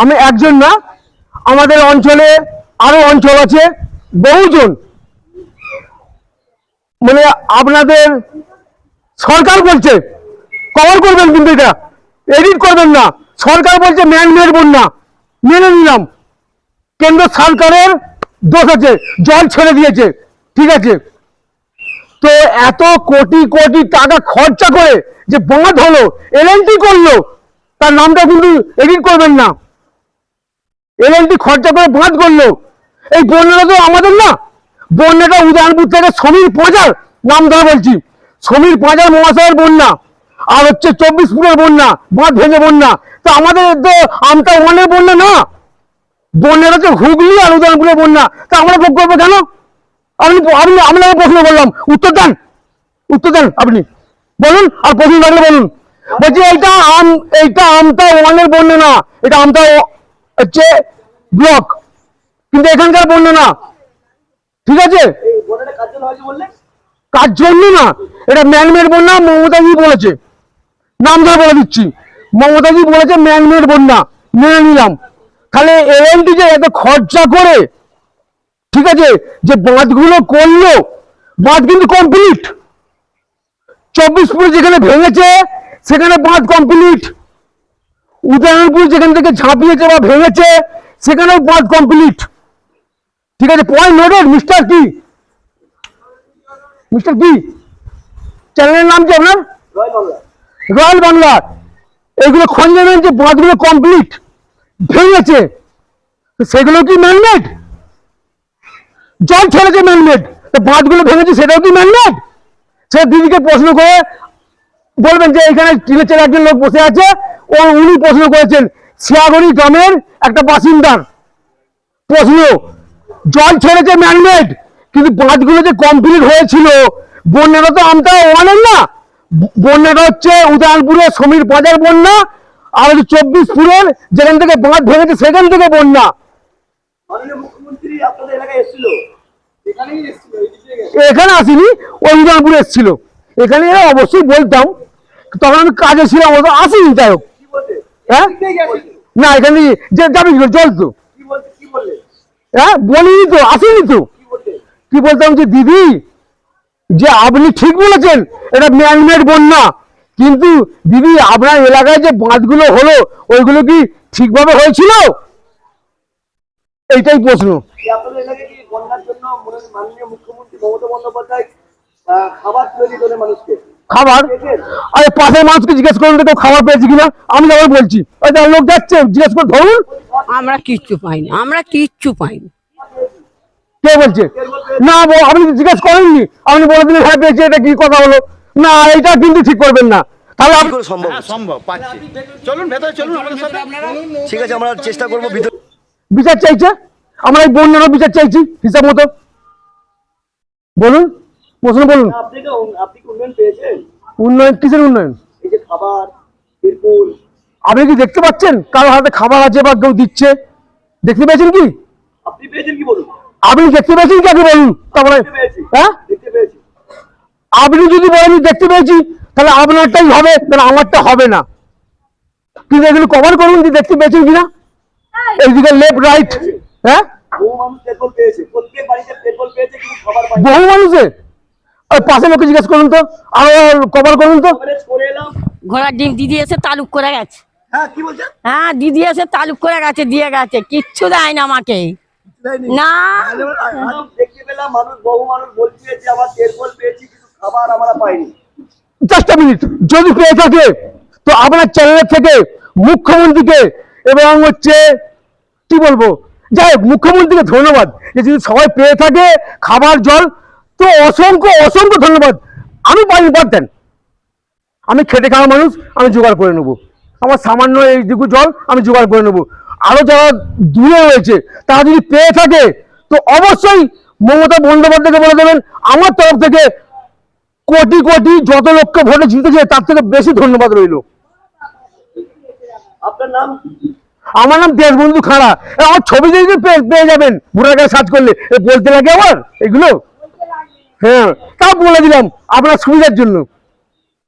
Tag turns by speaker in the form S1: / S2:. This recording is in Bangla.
S1: আমি একজন না, আমাদের অঞ্চলে আরও অঞ্চল আছে, বহুজন। মানে আপনাদের সরকার বলছে কভার করবেন কিন্তু এটা। এডিট করবেন না। সরকার বলছে ম্যান মেড বন্যা। মেনে নিলাম। কেন্দ্র সরকারের দোষ আছে, জল ছেড়ে দিয়েছে। ঠিক আছে? তো এত কোটি কোটি টাকা খরচা করে যে বাঁধ হলো এলএনটি করল তার নামটা কিন্তু এডিট করবেন না। এলএনটি খরচা করে বাঁধ করল। এই বন্যাটা তো আমাদের না। বন্যাটা উদয়নপুর থেকে সমীর পাঁজার নাম ধরে বলছি। সমীর পাঁজার মহাশয়ের বন্যা। আর হচ্ছে চব্বিশ ফুটের বন্যা, বাঁধ ভেঙে বন্যা। তো আমাদের তো আমটা ওয়ানের বন্যা না। বন্যাটা হচ্ছে হুগলি আর উদয়নপুরের বন্যা। তা আমরা ভোগ করব কেন? আপনি আপনি, আপনাকে প্রশ্ন করলাম। উত্তর দেন। উত্তর দেন আপনি। বলুন আর প্রশ্ন থাকলে বলুন। বলছি, এইটা আম, এইটা আমতা ওয়ানের বন্যা এটা আমতা হচ্ছে ব্লক। কিন্তু এখানকার ঠিক আছে? কার জন্য না? এটা ম্যানমেড বন্যা, মমতাজি বলেছে। নাম ধরে বলে দিচ্ছি। মমতাজি বলেছে ম্যানমেড বন্যা, মেনে নিলাম। তাহলে এএনটি যে এত খরচা করে, ঠিক আছে, যে বাঁধগুলো করল, বাঁধ কিন্তু কমপ্লিট চব্বিশপুর যেখানে ভেঙেছে সেখানে বাঁধ কমপ্লিট উদয়নপুর যেখান থেকে ঝাঁপিয়েছে বা ভেঙেছে, সেখানেও বাঁধ কমপ্লিট ঠিক আছে পয়েন্ট নোটেড মিস্টার কি মিস্টার কি চ্যানেলের নাম কি আপনার? রয়্যাল বাংলা। এগুলো খোঁজ যে বাঁধগুলো কমপ্লিট ভেঙেছে, সেগুলো কি ম্যানমেড জল ছেড়েছে ম্যানমেড বাঁধগুলো ভেঙেছে, সেটাও কি ম্যানমেড সে দিদিকে প্রশ্ন করে বলবেন যে এখানে টিলেচের একজন লোক বসে আছে ও উনি প্রশ্ন করেছেন শিয়াগড়ি গ্রামের একটা বাসিন্দার প্রশ্ন জল ছেড়েছে ম্যানমেড কিন্তু বাঁধগুলো যে কমপ্লিট হয়েছিল বন্যাটা তো আমটা ওয়ানের না। বন্যাটা হচ্ছে উদয়নপুরের সমীর বাজার বন্যা আর হচ্ছে চব্বিশপুরের যেখান থেকে বাঁধ ভেঙেছে সেখান থেকে বন্যা। এখানে আসিনি ওই উদয়নপুরে এসেছিল। এখানে অবশ্যই বলতাম তখন আমি কাজে ছিলাম অত আসিনি যাই হোক। হ্যাঁ? না এখানে যে যাবে করে? জল তো। হ্যাঁ বলিনি তো আসিনি তো।
S2: কি
S1: বলতাম যে দিদি যে আপনি ঠিক বলেছেন এটা ম্যানমেড বন্যা কিন্তু দিদি আপনার এলাকায় যে বাঁধগুলো হলো ওইগুলো কি ঠিকভাবে হয়েছিল? এইটাই প্রশ্ন।
S2: জন্য মুখ্যমন্ত্রী মমতা বন্দ্যোপাধ্যায় খাবার তুলে দিত মানুষকে?
S1: খাবার? আরে পাশের মানুষকে জিজ্ঞেস করুন তো কেউ খাবার পেয়েছে কিনা। আমি যেমন বলছি ওই যে লোক যাচ্ছে জিজ্ঞেস করে ধরুন।
S3: আমরা কিচ্ছু পাইনি আমরা কিচ্ছু পাইনি।
S1: কে বলছে? না ব- আপনি জিজ্ঞেস করেননি। আপনি বলে দিলেন হ্যাঁ পেয়েছে এটা কি কথা হলো? না এটা কিন্তু ঠিক করবেন না। তাহলে
S4: কি সম্ভব?
S5: হ্যাঁ সম্ভব পাচ্ছি। চলুন ভেতরে চলুন আমাদের সাথে
S4: ঠিক আছে আমরা চেষ্টা করব ভিতরে
S1: বিচার চাইছে? আমরা এই বন্যারও বিচার চাইছি হিসাব মতো। বলুন। প্রশ্ন বলুন।
S2: আপনি আপনি উন্নয়ন
S1: কিসের উন্নয়ন? আপনি কি দেখতে পাচ্ছেন? কারও হাতে খাবার আছে বা কেউ দিচ্ছে? দেখতে পেয়েছেন কি?
S2: আপনি
S1: আপনি দেখতে পেয়েছেন কি আগে বলুন? তারপরে হ্যাঁ? আপনি যদি বলেন দেখতে পেয়েছি তাহলে আপনারটাই হবে তাহলে আমারটা হবে না। কিন্তু এগুলো কভার করুন যে দেখতে পেয়েছেন কিনা। এইদিকে লেফট রাইট হ্যাঁ?
S2: বহু মানুষ?
S1: পাশে লোককে জিজ্ঞেস করুন তো আর কভার করুন তো।
S3: ঘোড়ার ডিম দিদি এসে তালুক করে গেছে।
S2: হ্যাঁ
S3: হ্যাঁ দিদি এসে তালুক করে গেছে দিয়ে গেছে কিচ্ছু দেয় না আমাকে না।
S2: তাহলে আমি দেখতে পেলাম মানুষ বহু মানুষ বলছে যে আমার তেরপল পেয়েছি কিন্তু খাবার আমরা পাইনি।
S1: জাস্ট মিনিট যদি পেয়ে থাকে তো আপনার চ্যানেলের থেকে মুখ্যমন্ত্রীকে এবং হচ্ছে কি বলব? যাই হোক মুখ্যমন্ত্রীকে ধন্যবাদ যে যদি সবাই পেয়ে থাকে খাবার জল তো অসংখ্য অসংখ্য ধন্যবাদ। আমি পাইনি বাদ দেন। আমি খেটে খাওয়া মানুষ আমি জোগাড় করে নেব। আমার সামান্য এইটুকু জল আমি জোগাড় করে নেব। আরও যারা দূরে রয়েছে তারা যদি পেয়ে থাকে তো অবশ্যই মমতা বন্দ্যোপাধ্যায়কে বলে দেবেন আমার তরফ থেকে কোটি কোটি যত লক্ষ ভোটে জিতেছে তার থেকে বেশি ধন্যবাদ রইল।
S2: আপনার নাম?
S1: আমার নাম দেশবন্ধু খাড়া। আমার ছবি যদি পেয়ে যাবেন ভোটার কার্ড সার্চ করলে। বলতে লাগে আবার? এগুলো? হ্যাঁ তা বলে দিলাম আপনার সুবিধার জন্য।